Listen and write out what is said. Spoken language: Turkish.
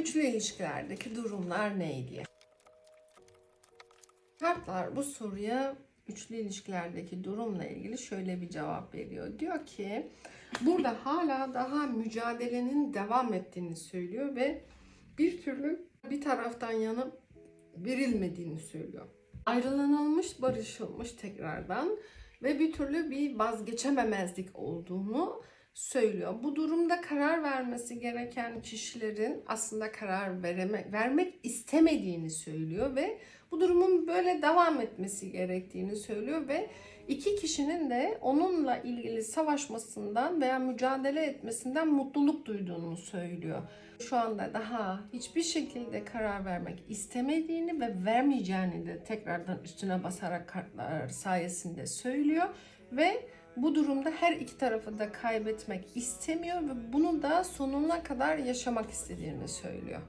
Üçlü ilişkilerdeki durumlar neydi? Kartlar bu soruya üçlü ilişkilerdeki durumla ilgili şöyle bir cevap veriyor. Diyor ki burada hala daha mücadelenin devam ettiğini söylüyor ve bir türlü bir taraftan yana verilmediğini söylüyor. Ayrılanılmış, barışılmış tekrardan ve bir türlü bir vazgeçememezlik olduğunu söylüyor. Bu durumda karar vermesi gereken kişilerin aslında karar vereme, vermek istemediğini söylüyor ve bu durumun böyle devam etmesi gerektiğini söylüyor ve iki kişinin de onunla ilgili savaşmasından veya mücadele etmesinden mutluluk duyduğunu söylüyor. Şu anda daha hiçbir şekilde karar vermek istemediğini ve vermeyeceğini de tekrardan üstüne basarak kartlar sayesinde söylüyor ve bu durumda her iki tarafı da kaybetmek istemiyor ve bunu da sonuna kadar yaşamak istediğini söylüyor.